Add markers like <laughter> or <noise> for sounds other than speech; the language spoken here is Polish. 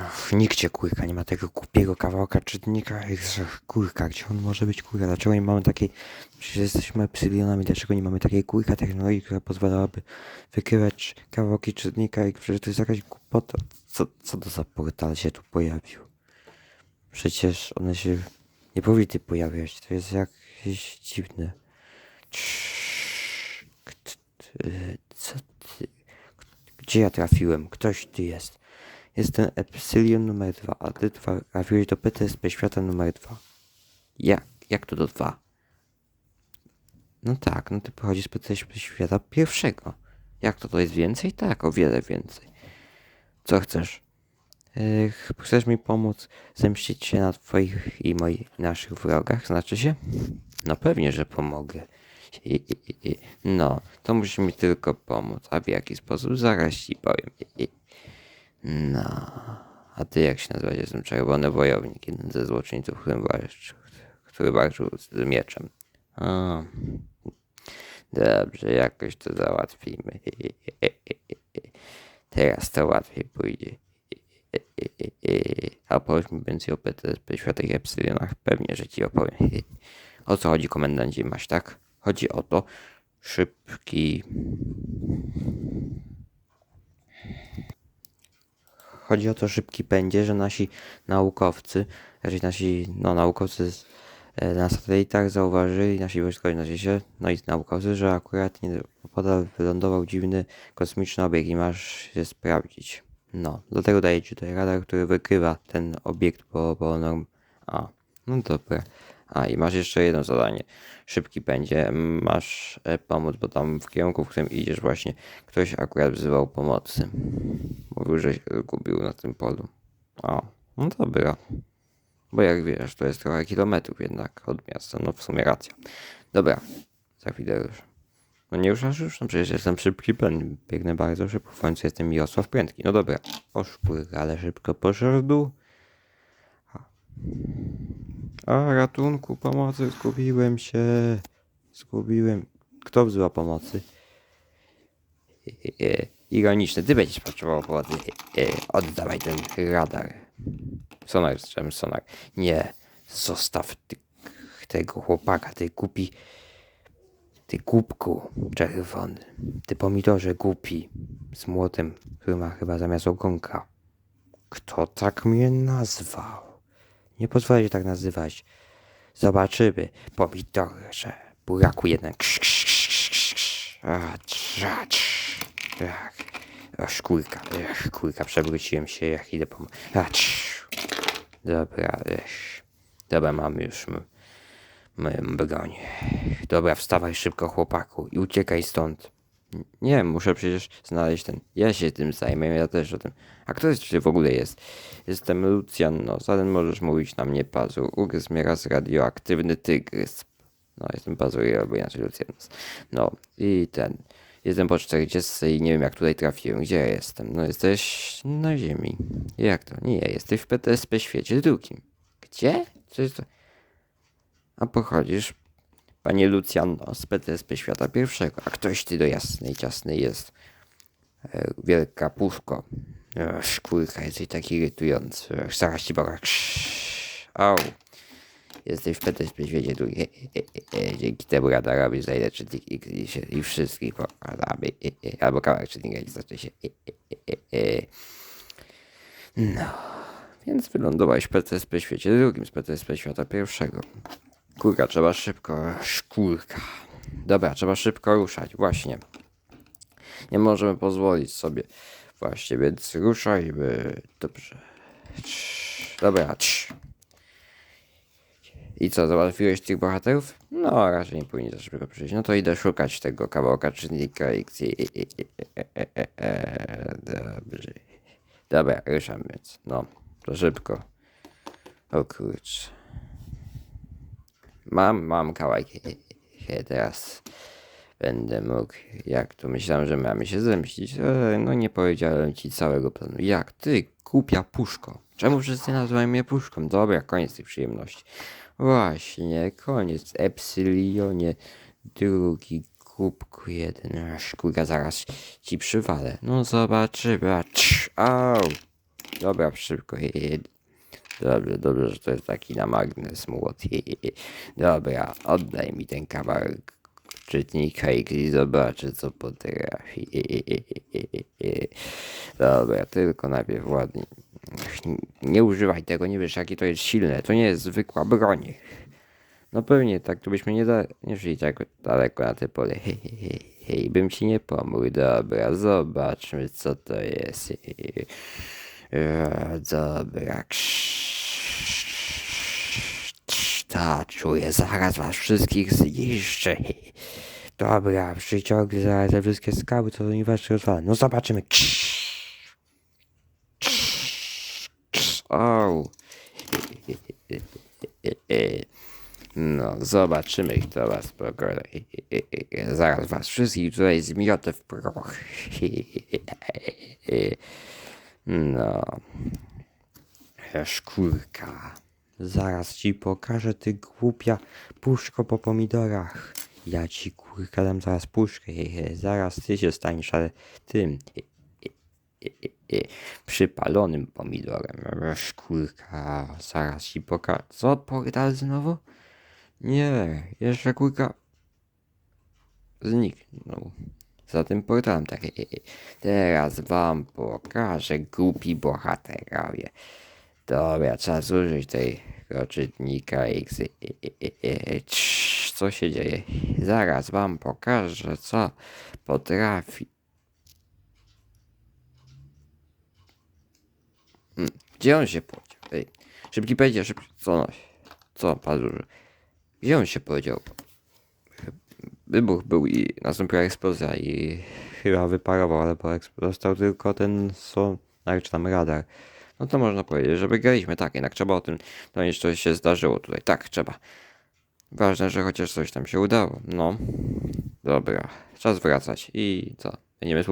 Ach, nigdzie kurka nie ma tego głupiego kawałka czytnika. Kurka, gdzie on może być kurka? Dlaczego nie mamy takiej. Przecież jesteśmy psylionami, dlaczego nie mamy takiej kurka technologii, która pozwalałaby wykrywać kawałki czytnika i przecież to jest jakaś głupota. Co, co to za portal się tu pojawił? Przecież one się nie powinny pojawiać. To jest jakieś dziwne. Y, Co ty? Gdzie ja trafiłem? Ktoś ty jest. Jestem Epsilon numer dwa, a ty twa- trafiłeś do PTSP świata numer dwa. Jak? Jak to do dwa? No tak, no ty pochodzisz z PTSP świata pierwszego. Jak to, to jest więcej? Tak, o wiele więcej. Co chcesz? Ech, chcesz mi pomóc zemścić się na twoich i moich naszych wrogach, znaczy się? No pewnie, że pomogę. I, i, i. No, to musisz mi tylko pomóc. A w jaki sposób? Zaraz ci powiem. I, i. No, a ty jak się nazywasz? Jestem czerwony wojownik, jeden ze złoczyńców, którym walczy, który walczył z mieczem. O, dobrze, jakoś to załatwimy. Teraz to łatwiej pójdzie. A opowiedz mi więcej o PTSP Światach Epsilonach. Pewnie, że ci opowiem. O co chodzi, komendancie Maś, tak? Chodzi o to, szybki... Chodzi o to, szybki będzie, że nasi naukowcy, raczej nasi, no naukowcy z, e, na satelitach zauważyli, nasi wojskowi na się, no i naukowcy, że akurat nie, podal wylądował dziwny kosmiczny obiekt i masz się sprawdzić. No, dlatego daję ci tutaj radar, który wykrywa ten obiekt po, po. A, no dobra. A, i masz jeszcze jedno zadanie. Szybki będzie. Masz e, pomóc, bo tam w kierunku, w którym idziesz właśnie, ktoś akurat wzywał pomocy. Mówił, że się gubił na tym polu. O, no dobra. Bo jak wiesz, to jest trochę kilometrów jednak od miasta. No w sumie racja. Dobra, za chwilę już. No nie ruszasz już? No przecież jestem szybki, biegnę bardzo szybko. W końcu jestem Mirosław Prędki. No dobra. O szpłyk, ale szybko poszedł. A, ratunku, pomocy, zgubiłem się. Zgubiłem. Kto wzywa pomocy? E, Ironiczne, ty będziesz potrzebował pomocy. E, Oddawaj ten radar. Sonar, czym sonar? Nie, zostaw ty, tego chłopaka, ty głupi. Ty głupku czerwony. Ty pomidorze głupi. Z młotem, który ma chyba zamiast ogonka. Kto tak mnie nazwał? Nie pozwolę się tak nazywać. Zobaczymy. Pomidorze. Buraku jeden. Ksz, ksz, ksz, ksz, ksz. A, trza, trz. Ach. Aż kurka. Ach, kurka. Przewróciłem się. Jak idę po... A. Dobra. Ech. Dobra, mam już moją broń. Dobra, wstawaj szybko, chłopaku, i uciekaj stąd. Nie, muszę przecież znaleźć ten. Ja się tym zajmę, ja też o tym. A kto jeszcze w ogóle jest? Jestem Lucjan, no, zatem możesz mówić na mnie pazur. Ugryzł mnie raz radioaktywny tygrys. No, jestem pazur, albo inaczej Lucjanus. No, i ten. Jestem po 40 i nie wiem jak tutaj trafiłem. Gdzie ja jestem? No, jesteś na ziemi. Jak to? Nie, jesteś w PTSP świecie drugim. Gdzie? Co jest to? A pochodzisz, panie Lucjano, z PTSP świata pierwszego. A ktoś ty do jasnej, ciasnej jest. E, wielka puszko. Ech, kurka, jesteś taki irytujący. Ech, zaraz ci boga. Au. Jesteś w PTSP świecie drugiej. E, e, e, dzięki temu radarowi znajdę czytnik i, i, się- i wszystkich pokładamy. E, e, albo kawałek czytnika i zacznie się. E, e, e, e. No. Więc wylądowałeś w PTSP świecie drugim z PTSP świata pierwszego. Kurka, trzeba szybko. Szkurka. Dobra, trzeba szybko ruszać, właśnie. Nie możemy pozwolić sobie. Właśnie, więc ruszajmy. Dobrze. Dobra, trz. I co, załatwiłeś tych bohaterów? No, raczej nie powinien za szybko przyjść. No to idę szukać tego kawałka czynnika X. Dobrze. Dobra, ruszam więc. No, to szybko. O kurczę. Mam, mam kawałek. Teraz będę mógł. Jak to myślałem, że mamy się zemścić. No nie powiedziałem ci całego planu. Jak ty, głupia puszko. Czemu wszyscy nazywają mnie puszką? Dobra, koniec tych przyjemności. Właśnie, koniec. Epsilionie drugi, kubku jeden. Kurwa, zaraz ci przywalę. No zobaczymy. Au. Dobra, szybko. Dobrze, dobrze, że to jest taki na magnes młot. Dobra, oddaj mi ten kawałek czytnika i zobaczę, co potrafi. Dobra, tylko najpierw ładnie. Nie używaj tego, nie wiesz, jakie to jest silne. To nie jest zwykła broń. No pewnie, tak to byśmy nie, da, nie szli tak daleko na te pole. Hej, hej, hej, bym ci nie pomógł. Dobra, zobaczmy, co to jest. Dobra. Ta, czuję, zaraz was wszystkich zniszczę. <laughs> Dobra, przyciągnę zaraz te wszystkie skały, co oni was rozwalą. No zobaczymy. O. <laughs> No, zobaczymy, kto was pokona. Zaraz was wszystkich tutaj zmiotę w proch. <laughs> No. Szkórka. Zaraz ci pokażę, ty głupia puszko po pomidorach. Ja ci kurka dam zaraz puszkę. Zaraz ty się staniesz, ale tym przypalonym pomidorem. Szkórka. Zaraz ci pokażę. Co? Portal znowu? Nie, jeszcze kurka zniknął. Za tym portalem tak. Teraz wam pokażę głupi bohaterowie. Dobra, trzeba zużyć tego czytnika X. Cii, Co się dzieje? Zaraz wam pokażę, co potrafi. Hmm, Gdzie on się podział? Ej, szybki będzie, szybki. Co no? Co, pazurze? Gdzie on się podział? Wybuch był i nastąpiła eksplozja i chyba wyparował, ale został tylko ten sonar czy tam radar. No to można powiedzieć, że wygraliśmy, tak, jednak trzeba o tym donieść, co się zdarzyło tutaj. Tak, trzeba. Ważne, że chociaż coś tam się udało. No. Dobra, czas wracać i co? Będziemy